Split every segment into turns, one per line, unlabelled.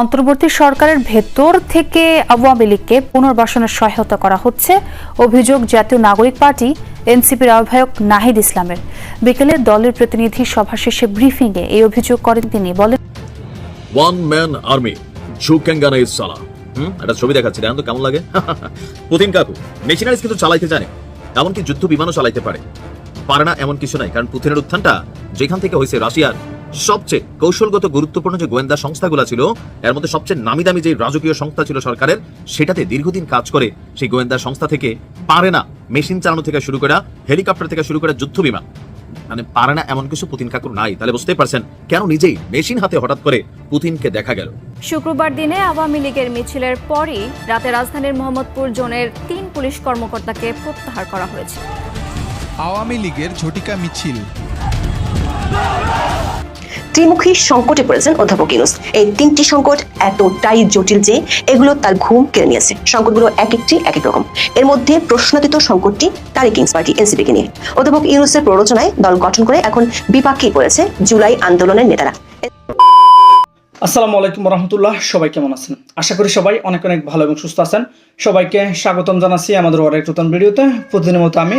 অন্তর্বর্তী সরকারের ভেতর থেকে আওয়ামী লীগকে পুনর্বাসনের সহায়তা করা হচ্ছে, অভিযোগ জাতীয় নাগরিক পার্টি এনসিপির আহ্বায়ক নাহিদ ইসলামের। বিকেলে দলের প্রতিনিধি সভা শেষে ব্রিফিংয়ে এই অভিযোগ করেন তিনি। বলেন
ওয়ান ম্যান আর্মি ঝুকেঙ্গানা ইজ সালা হুম, একটা ছবি দেখাচ্ছি, দেখেন তো কেমন লাগে। পুতিন কাকু, মেশিনারিজ কিন্তু চালাইতে জানে, এমনকি যুদ্ধ বিমানও চালাইতে পারে। পারে না এমন কিছু নাই, কারণ পুতিনের উত্থানটা যেখান থেকে হয়েছে রাশিয়ার সবচেয়ে কৌশলগত গুরুত্বপূর্ণ যে গোয়েন্দা সংস্থাগুলো ছিল এর মধ্যে সবচেয়ে নামি দামি যে রাজকীয় সংস্থা ছিল সরকারের সেটাতে দীর্ঘদিন কাজ করে সেই গোয়েন্দা সংস্থা থেকে পারে না মেশিন চালানো থেকে শুরু করা হেলিকপ্টার থেকে শুরু করা যুদ্ধ বিমান। মানে পারে না এমন কিছু পুতিন কাকুর নাই। তাহলে বুঝতেই পারছেন কেন নিজেই মেশিন হাতে হঠাৎ করে পুতিনকে দেখা গেল।
শুক্রবার দিনে আওয়ামী লীগের মিছিলের পরই রাতে রাজধানীর মোহাম্মদপুর জোনের তিন পুলিশ কর্মকর্তাকে প্রত্যাহার করা হয়েছে।
আওয়ামী লীগের ঝটিকা মিছিল।
ত্রিমুখী সংকটে পড়েছেন অধ্যাপক ইউনুস। এই তিনটি সংকট এতটাই জটিল যে এগুলো তার ঘুম কেড়ে নিয়েছে। সংকটগুলো এক একটি, এক এক রকম। এর মধ্যে প্রশ্নাতীত সংকটটি তারই কিংস পার্টি এনসিপিকে নিয়ে। অধ্যাপক ইউনুসের প্ররোচনায় দল গঠন করে এখন বিপাকেই পড়েছে জুলাই আন্দোলনের নেতারা।
আসসালামু আলাইকুম রহমতুল্লাহ সবাই কেমন আছেন? আশা করি সবাই অনেক অনেক ভালো এবং সুস্থ আছেন। সবাইকে স্বাগতম জানাচ্ছি আমাদের আরেক নতুন ভিডিওতে। প্রতিদিনের মতো আমি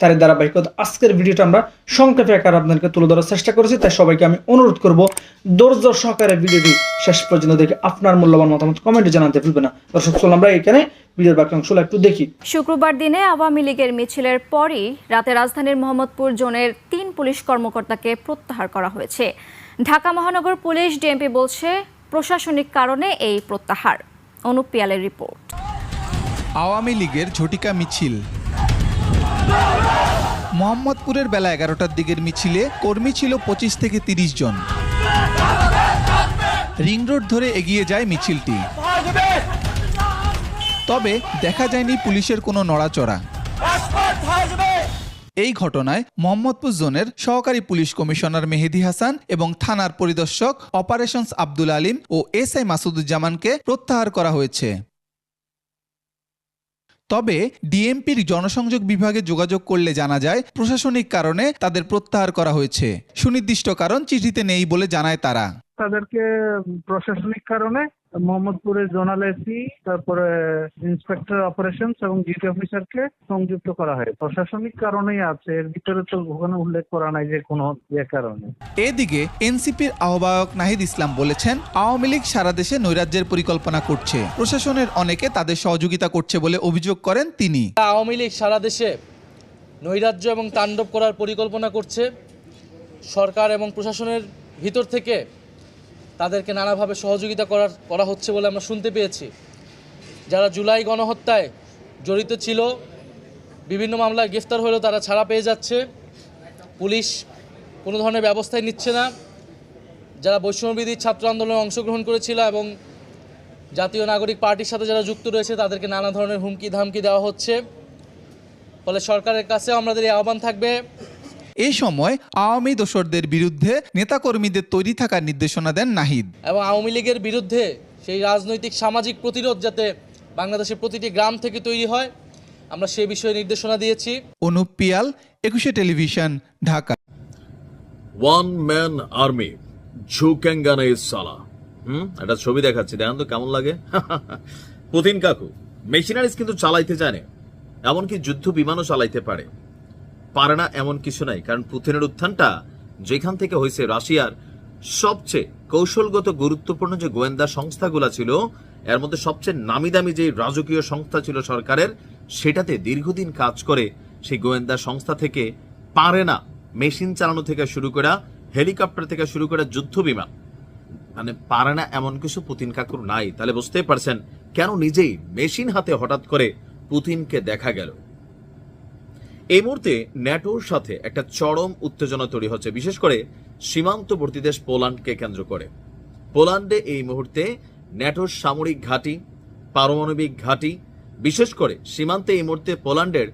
তার ধারাবাহিকতা। আজকের ভিডিওটা আমরা সংক্ষেপে আকার আপনাদেরকে তুলে ধরার চেষ্টা করেছি তাই সবাইকে আমি অনুরোধ করব ধৈর্য সহকারে ভিডিওটি শেষ পর্যন্ত দেখে আপনার মূল্যবান মতামত কমেন্টে জানাতে ভুলবে না। দর্শক চলুন আমরা এখানে ভিডিওর বাকি অংশগুলো একটু দেখি।
শুক্রবার দিনে আওয়ামী লীগের মিছিলের পরই রাতে রাজধানীর মোহাম্মদপুর জোনের তিন পুলিশ কর্মকর্তাকে প্রত্যাহার করা হয়েছে। ঢাকা মহানগর পুলিশ ডিএমপি বলছে প্রশাসনিক কারণে এই প্রত্যাহার। অনুপ পিয়ালের রিপোর্ট।
আওয়ামী লীগের ঝটিকা মিছিল। মোহাম্মদপুরের বেলা এগারোটার দিকের মিছিলে কর্মী ছিল পঁচিশ থেকে তিরিশ জন। রিং রোড ধরে এগিয়ে যায় মিছিলটি। তবে দেখা যায়নি পুলিশের কোনো নড়াচড়া। এই ঘটনায় মোহাম্মদপুর জোনের সহকারী পুলিশ কমিশনার মেহেদি হাসান এবং থানার পরিদর্শক অপারেশনস আব্দুল আলিম ও এস আই মাসুদুজ্জামানকে প্রত্যাহার করা হয়েছে। তবে ডিএমপির জনসংযোগ বিভাগে যোগাযোগ করলে জানা যায়, প্রশাসনিক কারণে তাদের প্রত্যাহার করা হয়েছে। সুনির্দিষ্ট কারণ চিঠিতে নেই বলে জানায় তারা।
তাদেরকে প্রশাসনিক কারণে মোহাম্মদপুরের জোনাল এসি তারপরে ইন্সপেক্টর অপারেশনস এবং ডিউটি অফিসারকে সংযুক্ত করা হয়। প্রশাসনিক কারণেই আছে এর ভিতরে তো ওখানে উল্লেখ করা নাই যে কোনো ইয়ে কারণে।
এদিকে এনসিপির আহ্বায়ক নাহিদ ইসলাম বলেছেন আওয়ামী লীগ সারা দেশে নৈরাজ্যের পরিকল্পনা করছে। প্রশাসনের অনেকে তাদের সহযোগিতা করছে বলে অভিযোগ করেন তিনি।
আওয়ামী লীগ সারা দেশে নৈরাজ্য এবং তাণ্ডব করার পরিকল্পনা করছে। সরকার এবং প্রশাসনের ভিতর থেকে তাদেরকে নানাভাবে সহযোগিতা করার, করা হচ্ছে বলে আমরা শুনতে পেয়েছি। যারা জুলাই গণহত্যায় জড়িত ছিল, বিভিন্ন মামলায় গ্রেফতার হলেও তারা ছাড়া পেয়ে যাচ্ছে। পুলিশ কোনো ধরনের ব্যবস্থাই নিচ্ছে না। যারা বৈষম্যবিধি ছাত্র আন্দোলনে অংশগ্রহণ করেছিল এবং জাতীয় নাগরিক পার্টির সাথে যারা যুক্ত রয়েছে, তাদেরকে নানা ধরনের হুমকি ধামকি দেওয়া হচ্ছে। ফলে সরকারের কাছে আমাদের এই আহ্বান থাকবে।
এই সময় আওয়ামী দোসরদের বিরুদ্ধে নেতাকর্মীদের তৈরি থাকার নির্দেশনা দেন নাহিদ।
এবং আওয়ামী লীগের বিরুদ্ধে সেই রাজনৈতিক সামাজিক প্রতিরোধ যাতে বাংলাদেশের প্রতিটি গ্রাম থেকে তৈরি হয় আমরা সেই বিষয়ে নির্দেশনা দিয়েছি।
Anup Piyal Ekushey television Dhaka.
One man army ঝুকেঙ্গানা সালা। হুম একটা ছবি দেখাচ্ছি দেখেন তো কেমন লাগে। পুতিন কাকু মেশিনারিজ কিন্তু চালাইতে জানে এমনকি যুদ্ধ বিমানও চালাইতে পারে। পারে না এমন কিছু নাই। কারণ পুতিনের উত্থানটা যেখান থেকে হয়েছে রাশিয়ার সবচেয়ে কৌশলগত গুরুত্বপূর্ণ যে গোয়েন্দা সংস্থাগুলো ছিল, এর মধ্যে সবচেয়ে নামি দামি যে রাজকীয় সংস্থা ছিল সরকারের, সেটাতে দীর্ঘদিন কাজ করে সেই গোয়েন্দা সংস্থা থেকে পারে না মেশিন চালানো থেকে শুরু করে, হেলিকপ্টার থেকে শুরু করে যুদ্ধ বিমান। মানে পারে না এমন কিছু পুতিন কাকুর নাই। তাহলে বুঝতেই পারছেন কেন নিজেই মেশিন হাতে হঠাৎ করে পুতিনকে দেখা গেল। এই মুহূর্তে ন্যাটোর সাথে একটা চরম উত্তেজনা তৈরি হচ্ছে, বিশেষ করে সীমান্তবর্তী দেশ পোল্যান্ডকে কেন্দ্র করে। পোল্যান্ডে এই মুহূর্তে ন্যাটোর সামরিক ঘাঁটি, পারমাণবিক ঘাঁটি, বিশেষ করে সীমান্তে এই মুহূর্তে পোল্যান্ডের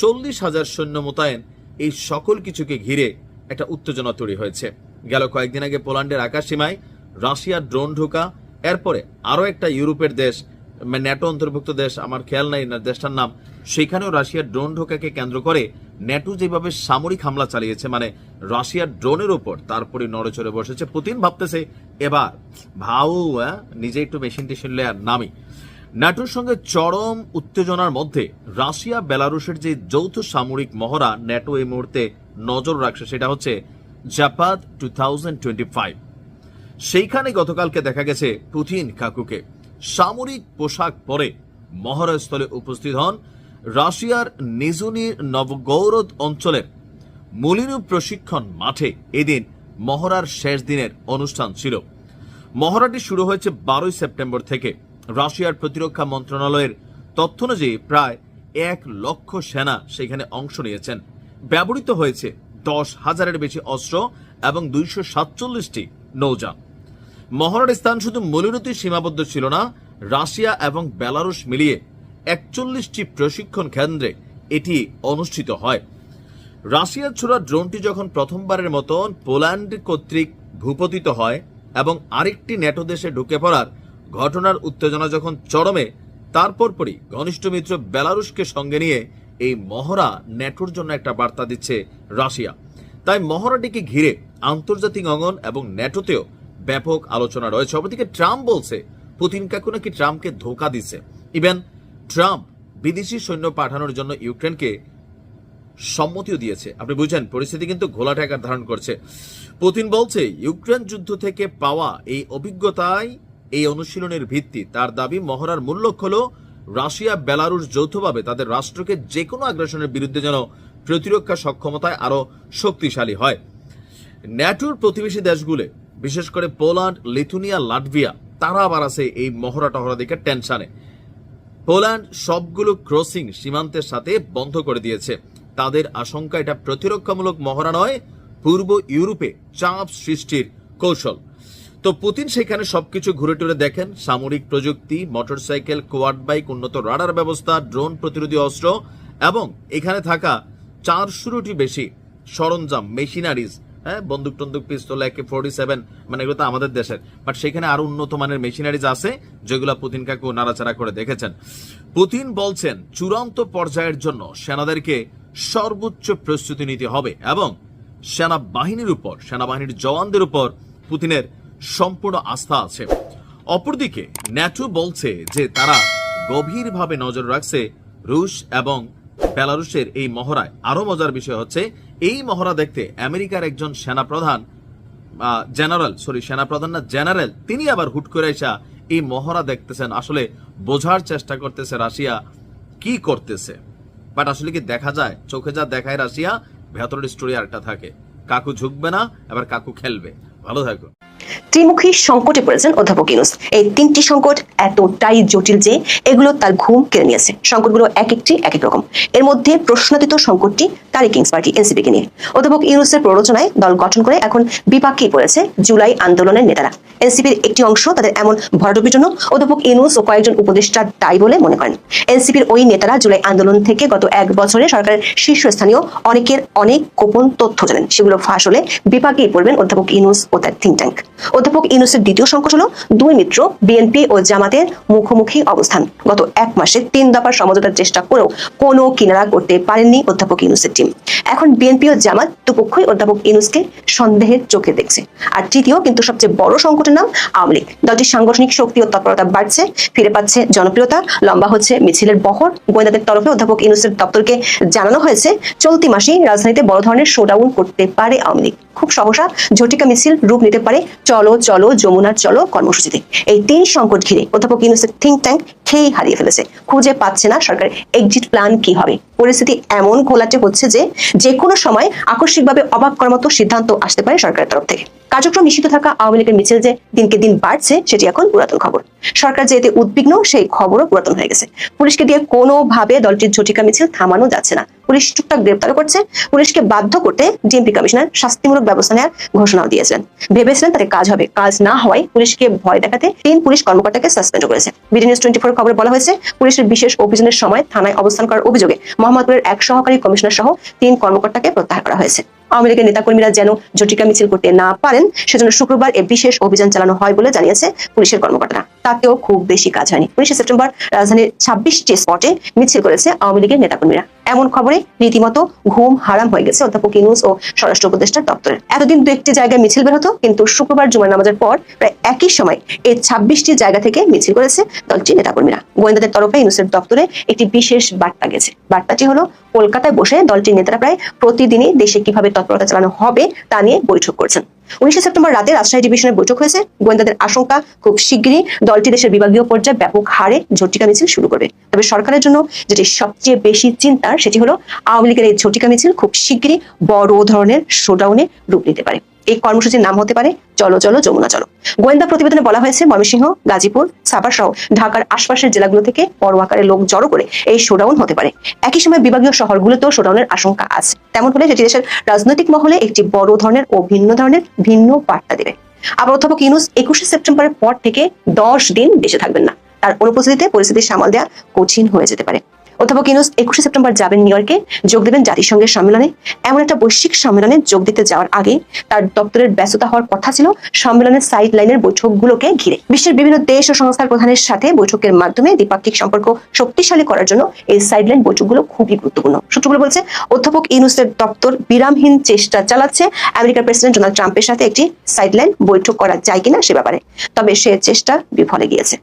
চল্লিশ হাজার সৈন্য মোতায়েন, এই সকল কিছুকে ঘিরে একটা উত্তেজনা তৈরি হয়েছে। গেল কয়েকদিন আগে পোল্যান্ডের আকাশ সীমায় রাশিয়ার ড্রোন ঢোকা, এরপরে আরও একটা ইউরোপের দেশ, ন্যাটো অন্তর্ভুক্ত দেশ, আমার খেয়াল নাই দেশটার নাম সেখানেও রাশিয়ার ড্রোন ঢোকাকে কেন্দ্র করে ন্যাটো যেভাবে সামরিক হামলা চালিয়েছে মানে রাশিয়ার ড্রোনের উপর তারপরে নড়েচড়ে বসেছে। পুতিন ভাবতেছে এবার। ভাও নিজে একটু মেশিন টেশিন আর নামি। ন্যাটোর সঙ্গে চরম উত্তেজনার মধ্যে রাশিয়া, বেলারুশের যে যৌথ সামরিক মহড়া ন্যাটো এই মুহূর্তে নজর রাখছে, সেটা হচ্ছে জাপাত টু সেইখানে গতকালকে দেখা গেছে পুতিন কাকুকে। সামরিক পোশাক পরে মহড়াস্থলে উপস্থিত হন। রাশিয়ার নিজুনির নবগৌরদ অঞ্চলের মলিনু প্রশিক্ষণ মাঠে এদিন মহড়ার শেষ দিনের অনুষ্ঠান ছিল। মহড়াটি শুরু হয়েছে বারোই সেপ্টেম্বর থেকে। রাশিয়ার প্রতিরক্ষা মন্ত্রণালয়ের তথ্য অনুযায়ী প্রায় এক লক্ষ সেনা সেখানে অংশ নিয়েছেন। ব্যবহৃত হয়েছে দশ হাজারের বেশি অস্ত্র এবং দুইশো সাতচল্লিশটি নৌযান। মহড়ার স্থান শুধু মলিনতি সীমাবদ্ধ ছিল না, রাশিয়া এবং বেলারুশ মিলিয়ে একচল্লিশটি প্রশিক্ষণ কেন্দ্রে এটি অনুষ্ঠিত হয়। রাশিয়ার ছোড়া ড্রোনটি যখন প্রথমবারের মতন পোল্যান্ড কর্তৃক ভূপতিত হয় এবং আরেকটি ন্যাটো দেশে ঢুকে পড়ার ঘটনার উত্তেজনা যখন চরমে, তারপর পরই ঘনিষ্ঠ মিত্র বেলারুশকে সঙ্গে নিয়ে এই মহড়া ন্যাটোর জন্য একটা বার্তা দিচ্ছে রাশিয়া। তাই মহড়াটিকে ঘিরে আন্তর্জাতিক অঙ্গন এবং ন্যাটোতেও ব্যাপক আলোচনা রয়েছে। অপরদিকে ট্রাম্প বলছে, পুতিন কাকু নাকি ট্রাম্পকে ধোকা দিচ্ছে। ইভেন ট্রাম্প বিদেশি সৈন্য পাঠানোর জন্য ইউক্রেনকে সম্মতিও দিয়েছে। আপনি বুঝছেন, পরিস্থিতি কিন্তু ঘোলাটে আকার ধারণ করছে। পুতিন বলছে, ইউক্রেন যুদ্ধ থেকে পাওয়া এই অভিজ্ঞতায় এই অনুশীলনের ভিত্তি। তার দাবি, মহড়ার মূল লক্ষ্য হল রাশিয়া বেলারুশ যৌথভাবে তাদের রাষ্ট্রকে যে কোনো আগ্রাসনের বিরুদ্ধে যেন প্রতিরক্ষা সক্ষমতায় আরও শক্তিশালী হয়। ন্যাটোর প্রতিবেশী দেশগুলো, বিশেষ করে পোল্যান্ড, লিথুনিয়া, লাটভিয়া, তারা আবার আছে এই মহড়া টহরা দিকে টেনশনে। পোল্যান্ড সবগুলো ক্রসিং সীমান্তের সাথে বন্ধ করে দিয়েছে। তাদের আশঙ্কা এটা প্রতিরক্ষামূলক মহড়া নয়, পূর্ব ইউরোপে চাপ সৃষ্টির কৌশল। তো পুতিন সেখানে সবকিছু ঘুরে টুরে দেখেন। সামরিক প্রযুক্তি, মোটরসাইকেল, কোয়াড বাইক, উন্নত রাডার ব্যবস্থা, ড্রোন প্রতিরোধী অস্ত্র এবং এখানে থাকা চারশোটি বেশি সরঞ্জাম, মেশিনারিজ হ্যাঁ বন্দুক টন্দুক পিস্তল একে ফোর্টি সেভেন মানে এগুলো তো আমাদের দেশের। বাট সেখানে আরও উন্নত মানের মেশিনারিজ আছে, যেগুলো পুতিন কাকু নাড়াচাড়া করে দেখেছেন। পুতিন বলছেন, চূড়ান্ত পর্যায়ের জন্য সেনাদেরকে সর্বোচ্চ প্রস্তুতি নিতে হবে এবং সেনাবাহিনীর উপর, সেনাবাহিনীর জওয়ানদের উপর পুতিনের সম্পূর্ণ আস্থা আছে। অপরদিকে, ন্যাটো বলছে যে তারা গভীরভাবে নজর রাখছে রুশ এবং বেলারুশের এই মহড়ায়। আরও মজার বিষয় হচ্ছে এই মহড়া দেখতে আমেরিকার একজন সেনাপ্রধান জেনারেল, সরি, সেনাপ্রধান না, জেনারেল, তিনি আবার হুট করে এসা এই মহড়া দেখতেছেন। আসলে বোঝার চেষ্টা করতেছে রাশিয়া কি করতেছে। বাট আসলে কি দেখা যায়? চোখে যা দেখায় রাশিয়া, ভেতরের স্টোরি আরেকটা থাকে। কাকু ঝুঁকবে না, এবার কাকু খেলবে। ভালো থাকো।
ত্রিমুখী সংকটে পড়েছেন অধ্যাপক ইউনুস। এই তিনটি সংকট এতটাই জটিল যে এগুলো তার ঘুম কেড়ে নিয়েছে। সংকটগুলো এক একটি এক এক রকম। এর মধ্যে প্রশ্নাতীত সংকটটি তারই কিংস পার্টি, এনসিপিকে নিয়ে। অধ্যাপক ইউনুসের প্ররোচনায় দল গঠন করে এখন বিপাকেই পড়েছে জুলাই আন্দোলনের নেতারা। এনসিপির একটি অংশ তাদের এমন ভরাডুবির জন্য অধ্যাপক ইউনুস ও কয়েকজন উপদেষ্টা দায়ী বলে মনে করেন। এনসিপির ওই নেতারা জুলাই আন্দোলন থেকে গত এক বছরে সরকারের শীর্ষস্থানীয় অনেকের অনেক গোপন তথ্য জানেন। সেগুলো ফাঁস হলে বিপাকেই পড়বেন অধ্যাপক ইউনুস তার থিঙ্ক ট্যাঙ্ক অধ্যাপক ইউনুসের দ্বিতীয় সংকট হলো দুই মিত্র, বিএনপি ও জামাতের মুখোমুখি অবস্থান। গত এক মাসে তিন দফার সমঝোতার চেষ্টা করেও কোনো কিনারা করতে পারেননি অধ্যাপক ইউনুসের টিম এখন বিএনপি ও জামাত দুপক্ষই অধ্যাপক ইউনুসকে সন্দেহের চোখে দেখছে। আর তৃতীয়, কিন্তু সবচেয়ে বড় সংকটের নাম আওয়ামী লীগ। দলটির সাংগঠনিক শক্তি ও তৎপরতা বাড়ছে, ফিরে পাচ্ছে জনপ্রিয়তা। লম্বা হচ্ছে মিছিলের বহর। গোয়েন্দাদের তরফে অধ্যাপক ইউনুসের দপ্তরকে জানানো হয়েছে, চলতি মাসেই রাজধানীতে বড় ধরনের শোডাউন করতে পারে আওয়ামী লীগ। খুব সহসা ঝটিকা মিছিল রূপ নিতে পারে। চলো চলো, যমুনার চলো কর্মসূচিতে। এই তিন সংকট ঘিরে অধ্যাপক ইউনুসের থিঙ্ক ট্যাঙ্ক খেয়েই হারিয়ে ফেলেছে। খুঁজে পাচ্ছে না সরকার এক্সিট প্ল্যান কি হবে। পরিস্থিতি এমন ঘোলাটে হচ্ছে যে যে কোনো সময় আকস্মিকভাবে অবাক করার মতো সিদ্ধান্ত আসতে পারে সরকারের তরফ থেকে। কার্যক্রম নিষিদ্ধ থাকা আওয়ামী লীগের মিছিল যে দিনকে দিন বাড়ছে, সেটি এখন পুরাতন খবর। সরকার যে এতে উদ্বিগ্ন, সেই খবরও পুরাতন হয়ে গেছে। পুলিশকে দিয়ে কোনোভাবে দলটির ঝটিকা মিছিল থামানো যাচ্ছে না। পুলিশ টুকটাক গ্রেপ্তারও করছে। পুলিশকে বাধ্য করতে ডিএমপি কমিশনার শাস্তিমূলক ব্যবস্থা নেওয়ার ঘোষণাও দিয়েছেন ভেবেছিলেন তাতে কাজ হবে, কাজ না হওয়ায় পুলিশকে ভয় দেখাতে তিন পুলিশ কর্মকর্তাকে সাসপেন্ড করেছে। বিডি নিউজ টোয়েন্টি ফোর খবরে বলা হয়েছে, পুলিশের বিশেষ অভিযানের সময় থানায় অবস্থান করার অভিযোগে মোহাম্মদপুরের এক সহকারী কমিশনার সহ তিন কর্মকর্তাকে প্রত্যাহার করা হয়েছে। আওয়ামী লীগের নেতাকর্মীরা যেন জটিকা মিছিল করতে না পারেন, সেজন্য শুক্রবার এ বিশেষ অভিযান চালানো হয় বলে জানিয়েছে পুলিশের কর্মকর্তারা। তাতেও খুব বেশি কাজ হয়নি। উনিশে সেপ্টেম্বর রাজধানীর ছাব্বিশটি স্পটে মিছিল করেছে আওয়ামী লীগের নেতাকর্মীরা। এমন খবরে রীতিমতো ঘুম হারাম হয়ে গেছে। অধ্যাপক ইনুস ও স্বরাষ্ট্র উপদেষ্টার দপ্তরে এতদিন দু একটি জায়গায় মিছিল বের হতো, কিন্তু শুক্রবার জুমার নামাজের পর প্রায় একই সময় এই ছাব্বিশটি জায়গা থেকে মিছিল করেছে দলটির নেতাকর্মীরা। গোয়েন্দাদের তরফে ইনুসের দপ্তরে একটি বিশেষ বার্তা গেছে। বার্তাটি হলো, কলকাতায় বসে দলটির নেতারা প্রায় প্রতিদিনই দেশে কীভাবে তৎপরতা চালানো হবে তা নিয়ে বৈঠক করছেন। উনিশে সেপ্টেম্বর রাতে রাজশাহী ডিভিশনের বৈঠক হয়েছে। গোয়েন্দাদের আশঙ্কা, খুব শিগগিরই দলটি দেশের বিভাগীয় পর্যায়ে ব্যাপক হারে ঝটিকা মিছিল শুরু করবে। তবে সরকারের জন্য যেটি সবচেয়ে বেশি চিন্তার সেটি হলো আওয়ামী লীগের এই ঝটিকা মিছিল খুব শিগগিরই বড় ধরনের শোডাউনে রূপ নিতে পারে। এই কর্মসূচির নাম হতে পারে চলো চলো, যমুনা, চলো। গোয়েন্দা প্রতিবেদনে বলা হয়েছে ময়মনসিংহ, গাজীপুর সাভার সহ ঢাকার আশপাশের জেলাগুলো থেকে বড় আকারে লোক জড়ো করে এই শোডাউন হতে পারে। একই সময় বিভাগীয় শহরগুলোতেও শোডাউনের আশঙ্কা আছে। তেমন হলে সেটি দেশের রাজনৈতিক মহলে একটি বড় ধরনের ও ভিন্ন ধরনের ভিন্ন বার্তা দেবে। আবার অধ্যাপক ইউনুস একুশে সেপ্টেম্বরের পর থেকে দশ দিন দেশে থাকবেন না। তার অনুপস্থিতিতে পরিস্থিতি সামাল দেওয়া কঠিন হয়ে যেতে পারে। অধ্যাপক ইউনুস একুশে সেপ্টেম্বর যাবেন নিউ ইয়র্কে, যোগ দেবেন জাতিসংঘের সম্মেলনে। এমন একটা বৈশ্বিক সম্মেলনে যোগ দিতে যাওয়ার আগে তার দপ্তরের ব্যস্ততা হওয়ার কথা ছিল সম্মেলনের সাইড লাইনের বৈঠকগুলোকে ঘিরে। বিশ্বের বিভিন্ন দেশ ও সংস্থার প্রধানের সাথে বৈঠকের মাধ্যমে দ্বিপাক্ষিক সম্পর্ক শক্তিশালী করার জন্য এই সাইড লাইন বৈঠকগুলো খুবই গুরুত্বপূর্ণ। সূত্রগুলো বলছে, অধ্যাপক ইউনুসের দপ্তর বিরামহীন চেষ্টা চালাচ্ছে আমেরিকার প্রেসিডেন্ট ডোনাল্ড ট্রাম্পের সাথে একটি সাইড লাইন বৈঠক করা যায় কিনা সে ব্যাপারে। তবে সে চেষ্টা বিফলে গিয়েছে।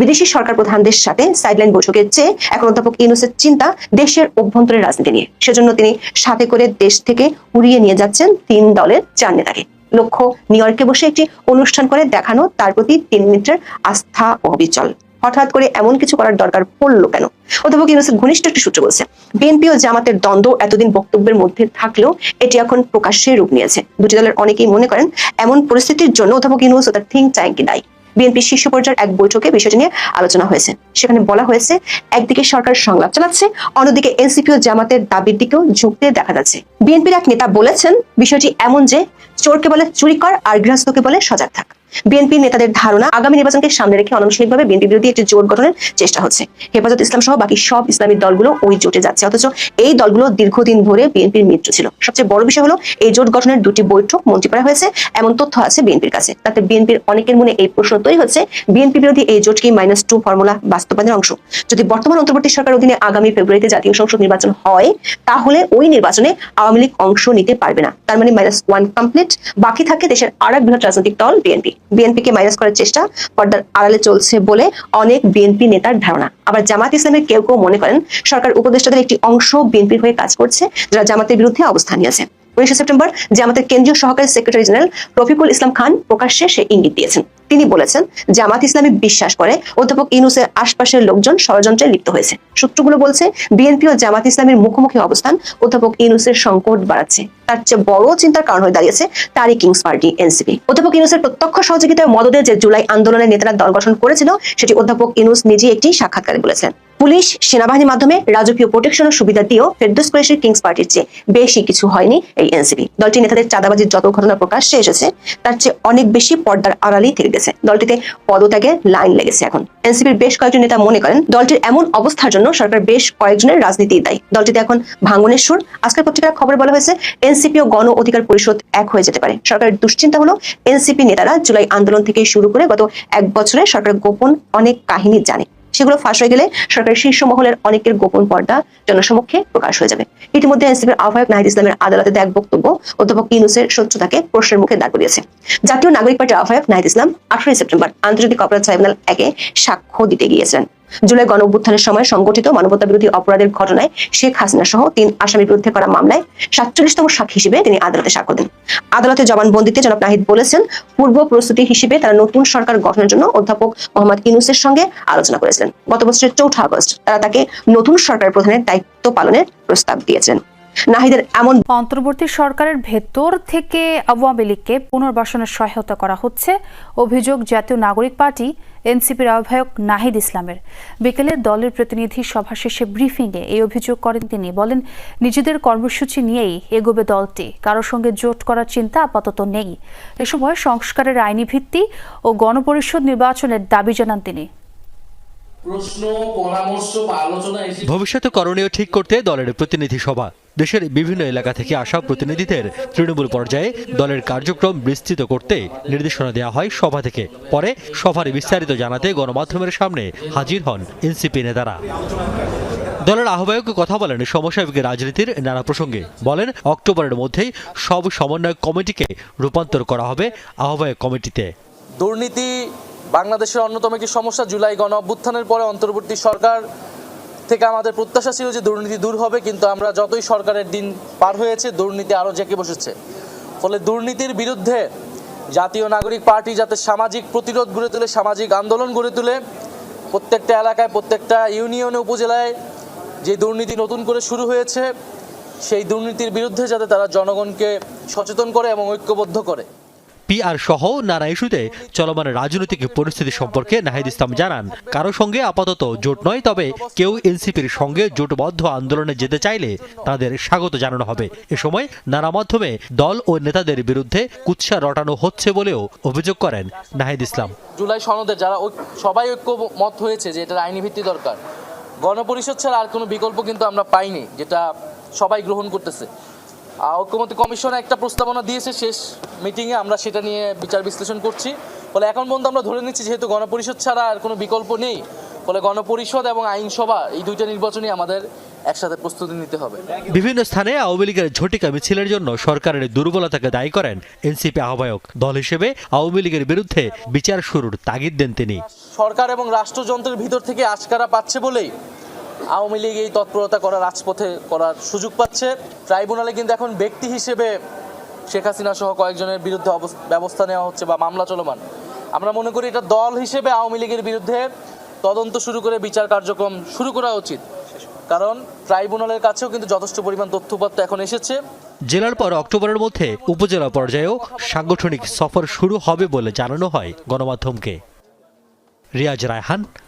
বিদেশি সরকার প্রধানদের সাথে সাইডলাইন বৈঠকের চেয়ে এখন অধ্যাপক ইউনুসের চিন্তা দেশের অভ্যন্তরের রাজনীতি নিয়ে। সেজন্য তিনি সাথে করে দেশ থেকে উড়িয়ে নিয়ে যাচ্ছেন তিন দলের চার নেতাকে। লক্ষ্য, নিউ বসে একটি অনুষ্ঠান করে দেখানো তার প্রতি তিন মিনিটের আস্থা অবিচল। হঠাৎ করে এমন কিছু করার দরকার পড়ল কেন? অধ্যাপক ইউনুসের ঘনিষ্ঠ একটি সূত্র বলছে, বিএনপি ও জামাতের দ্বন্দ্ব এতদিন বক্তব্যের মধ্যে থাকলেও এটি এখন প্রকাশ্যে রূপ নিয়েছে। দুটি দলের অনেকেই মনে করেন, এমন পরিস্থিতির জন্য অধ্যাপক ইউনুস ও তার থিঙ্ক ট্যাঙ্কই দায়ী। বিএনপি শীর্ষ পর্যায়ের এক বৈঠকে বিষয়টি নিয়ে আলোচনা হয়েছে। সেখানে বলা হয়েছে, একদিকে সরকার সংলাপ চালাচ্ছে, অন্যদিকে এনসিপি ও জামাতের দাবির দিকেও ঝুঁকতে দেখা যাচ্ছে। বিএনপির এক নেতা বলেছেন, বিষয়টি এমন যে, চোরকে বলে চুরি কর আর গৃহস্থকে বলে সজাগ থাক। বিএনপি নেতাদের ধারণা আগামী নির্বাচনকে সামনে রেখে অনানুষ্ঠানিকভাবে বিএনপি বিরোধী একটি জোট গঠনের চেষ্টা হচ্ছে। হেফাজত ইসলাম সহ বাকি সব ইসলামী দলগুলো ওই জোটে যাচ্ছে। অথচ এই দলগুলো দীর্ঘদিন ধরে বিএনপির মিত্র ছিল। সবচেয়ে বড় বিষয় হলো এই জোট গঠনের দুটি বৈঠক মন্ত্রীপাড়া হয়েছে, এমন তথ্য আছে বিএনপির কাছে। তাতে বিএনপির অনেকের মনে এই প্রশ্ন তৈরি হচ্ছে, বিএনপি বিরোধী এই জোট কি মাইনাস টু ফর্মুলা বাস্তবায়নের অংশ? যদি বর্তমান অন্তর্বর্তী সরকার অধীনে আগামী ফেব্রুয়ারিতে জাতীয় সংসদ নির্বাচন হয়, তাহলে ওই নির্বাচনে আওয়ামী লীগ অংশ নিতে পারবে না। তার মানে মাইনাস ওয়ান কমপ্লিট বাকি থাকে দেশের আর এক বৃহৎ রাজনৈতিক দল বিএনপি। বিএনপিকে মাইনাস করার চেষ্টা পর্দার আড়ালে চলছে বলে অনেক বিএনপি নেতার ধারণা। আবার জামাত ইসলামের কেউ কেউ মনে করেন, সরকার উপদেষ্টাদের একটি অংশ বিএনপির হয়ে কাজ করছে, যারা জামাতের বিরুদ্ধে অবস্থান নিয়েছে। উনিশে সেপ্টেম্বর জামাতের কেন্দ্রীয় সহকারী সেক্রেটারি জেনারেল রফিকুল ইসলাম খান প্রকাশ্যে সে ইঙ্গিত দিয়েছেন। তিনি বলেছেন জামাত ইসলামী বিশ্বাস করে অধ্যাপক ইনুসের আশপাশের লোকজন ষড়যন্ত্রে লিপ্ত হয়েছে। সূত্রগুলো বলছে, বিএনপি ও জামাত ইসলামের মুখোমুখি অবস্থান অধ্যাপক ইনুসের সংকট বাড়াচ্ছে। তার চেয়ে বড় চিন্তার কারণ হয়ে দাঁড়িয়েছে তারই কিংস পার্টি, এনসিপি। অধ্যাপক ইনুসের প্রত্যক্ষ সহযোগিতায় মদদে যে জুলাই আন্দোলনের নেতারা দল গঠন করেছিল, সেটি অধ্যাপক ইনুস নিজে একটি সাক্ষাৎকারে বলেছেন পুলিশ সেনাবাহিনীর মাধ্যমে রাজকীয় প্রোটেকশন সুবিধা দিয়েও ফেরদোস কুরেশির কিংস পার্টির চেয়ে বেশি কিছু হয়নি এই এনসিপি দলটি নেতাদের চাঁদাবাজির যত ঘটনা প্রকাশ্যে এসেছে, তার চেয়ে অনেক বেশি পর্দার আড়ালেই থেকে গেছে। দলটিতে পদত্যাগে লাইন লেগেছে এখন। এনসিপির বেশ কয়েকজন নেতা মনে করেন, দলটির এমন অবস্থার জন্য সরকার বেশ কয়েকজনের রাজনীতি দায়ী। দলটিতে এখন ভাঙনের সুর। আজকের পত্রিকার খবর বলা হয়েছে এনসিপি ও গণ অধিকার পরিষদ এক হয়ে যেতে পারে। সরকারের দুশ্চিন্তা হলো এনসিপি নেতারা জুলাই আন্দোলন থেকে শুরু করে গত এক বছরে সরকার গোপন অনেক কাহিনী জানে। সেগুলো ফাঁস হয়ে গেলে সরকারের শীর্ষ মহলের অনেকের গোপন পর্দা জনসমক্ষে প্রকাশ হয়ে যাবে। ইতিমধ্যে এনসিপির আহ্বায়ক নাহিদ ইসলামের আদালতে এক বক্তব্য, অধ্যাপক ইউনুসের স্বচ্ছতাকে প্রশ্নের মুখে দাঁড় করিয়েছে। জাতীয় নাগরিক পার্টির আহ্বায়ক নাহিদ ইসলাম আঠারোই সেপ্টেম্বর আন্তর্জাতিক অপরাধ ট্রাইব্যুনাল একে সাক্ষ্য দিতে গিয়েছিলেন। জুলাই গণ অভ্যুত্থানের সময় সংগঠিত মানবতা বিরোধী অপরাধের ঘটনায় শেখ হাসিনা সহ তিন আসামির বিরুদ্ধে করা মামলায় সাতচল্লিশতম সাক্ষী হিসেবে তিনি আদালতে সাক্ষ্য দেন। আদালতে জবানবন্দিতে জনাব নাহিদ বলেছেন, পূর্ব প্রস্তুতি হিসেবে তারা নতুন সরকার গঠনের জন্য অধ্যাপক মোহাম্মদ ইনুসের সঙ্গে আলোচনা করেছিলেন। গত বছরের চৌঠা আগস্ট তারা তাকে নতুন সরকার প্রধানের দায়িত্ব পালনের প্রস্তাব দিয়েছেন নাহিদের এমন
অন্তর্বর্তী সরকারের ভেতর থেকে আওয়ামী লীগকে পুনর্বাসনের সহায়তা করা হচ্ছে অভিযোগ জাতীয় নাগরিক পার্টি এনসিপির আহ্বায়ক নাহিদ ইসলামের। বিকেলে দলের প্রতিনিধি সভা শেষে ব্রিফিংয়ে এই অভিযোগ করেন তিনি। বলেন নিজেদের কর্মসূচি নিয়েই এগোবে দলটি। কারও সঙ্গে জোট করার চিন্তা আপাতত নেই। এ সময় সংস্কারের আইনি ভিত্তি ও গণপরিষদ নির্বাচনের দাবি জানান তিনি।
প্রশ্ন পরামর্শ বা আলোচনা এসে
ভবিষ্যতে করণীয় ঠিক করতে দলের প্রতিনিধি সভা। দেশের বিভিন্ন এলাকা থেকে আসা প্রতিনিধিদের তৃণমূল পর্যায়ে দলের কার্যক্রম বিস্তৃত করতে নির্দেশনা দেওয়া হয় সভা থেকে। পরে সভার বিস্তারিত জানাতে গণমাধ্যমের সামনে হাজির হন এনসিপি নেতারা। দলের আহ্বায়ক কথা বলেন সমসাময়িক রাজনীতির নানা প্রসঙ্গে। বলেন, অক্টোবরের মধ্যেই সব সমন্বয় কমিটিকে রূপান্তর করা হবে আহ্বায়ক কমিটিতে।
দুর্নীতি বাংলাদেশের অন্যতম একটি সমস্যা, জুলাই গণ অভ্যুত্থানের পরে অন্তর্বর্তী সরকার থেকে আমাদের প্রত্যাশা ছিল যে দুর্নীতি দূর হবে, কিন্তু আমরা যতই সরকারের দিন পার হয়েছে, দুর্নীতি আরও জেঁকে বসেছে। ফলে দুর্নীতির বিরুদ্ধে জাতীয় নাগরিক পার্টি যাতে সামাজিক প্রতিরোধ গড়ে তুলে, সামাজিক আন্দোলন গড়ে তোলে, প্রত্যেকটা এলাকায়, প্রত্যেকটা ইউনিয়নে, উপজেলায় যে দুর্নীতি নতুন করে শুরু হয়েছে, সেই দুর্নীতির বিরুদ্ধে যাতে তারা জনগণকে সচেতন করে এবং ঐক্যবদ্ধ করে।
পিআর সহ নানা ইস্যুতে চলমান রাজনৈতিক পরিস্থিতি সম্পর্কে নাহিদ ইসলাম জানান, কারও সঙ্গে আপাতত জোট নয়, তবে কেউ এনসিপির সঙ্গে জোটবদ্ধ আন্দোলনে যেতে চাইলে তাদের স্বাগত জানানো হবে। এ সময় নানা মাধ্যমে দল ও নেতাদের বিরুদ্ধে কুৎসা রটানো হচ্ছে বলেও অভিযোগ করেন নাহিদ ইসলাম।
জুলাই সনদে যারা সবাই ঐক্যমত হয়েছে যে এটার আইনি ভিত্তি দরকার। গণপরিষদ ছাড়া আর কোনো বিকল্প কিন্তু আমরা পাইনি, যেটা সবাই গ্রহণ করতেছে। ঐক্যমত কমিশন একটা প্রস্তাবনা দিয়েছে শেষ মিটিংয়ে আমরা সেটা নিয়ে বিচার বিশ্লেষণ করছি। ফলে এখন পর্যন্ত আমরা ধরে নিচ্ছি যেহেতু গণপরিষদ ছাড়া আর কোনো বিকল্প নেই ফলে গণপরিষদ এবং আইনসভা এই দুইটা নির্বাচনই আমাদের একসাথে প্রস্তুতি নিতে হবে।
বিভিন্ন স্থানে আওয়ামী লীগের ঝটিকা মিছিলের জন্য সরকারের দুর্বলতাকে দায়ী করেন এনসিপি আহ্বায়ক। দল হিসেবে আওয়ামী লীগের বিরুদ্ধে বিচার শুরুর তাগিদ দেন তিনি।
সরকার এবং রাষ্ট্রযন্ত্রের ভিতর থেকে আশকারা পাচ্ছে বলেই আওয়ামী লীগ এই তৎপরতা করার রাজপথে করার সুযোগ পাচ্ছে। ট্রাইব্যুনালে কিন্তু এখন ব্যক্তি হিসেবে শেখ হাসিনা সহ কয়েকজনের বিরুদ্ধে ব্যবস্থা নেওয়া হচ্ছে বা মামলা চলমান। আমরা মনে করি এটা দল হিসেবে আওয়ামী লীগের বিরুদ্ধে তদন্ত শুরু করে বিচার কার্যক্রম শুরু করা উচিত। কারণ ট্রাইব্যুনালের কাছেও কিন্তু যথেষ্ট পরিমাণ তথ্যপত্র এখন এসেছে।
জেলার পর অক্টোবরের মধ্যে উপজেলা পর্যায়েও সাংগঠনিক সফর শুরু হবে বলে জানানো হয় গণমাধ্যমকে। রিয়াজ রায়হান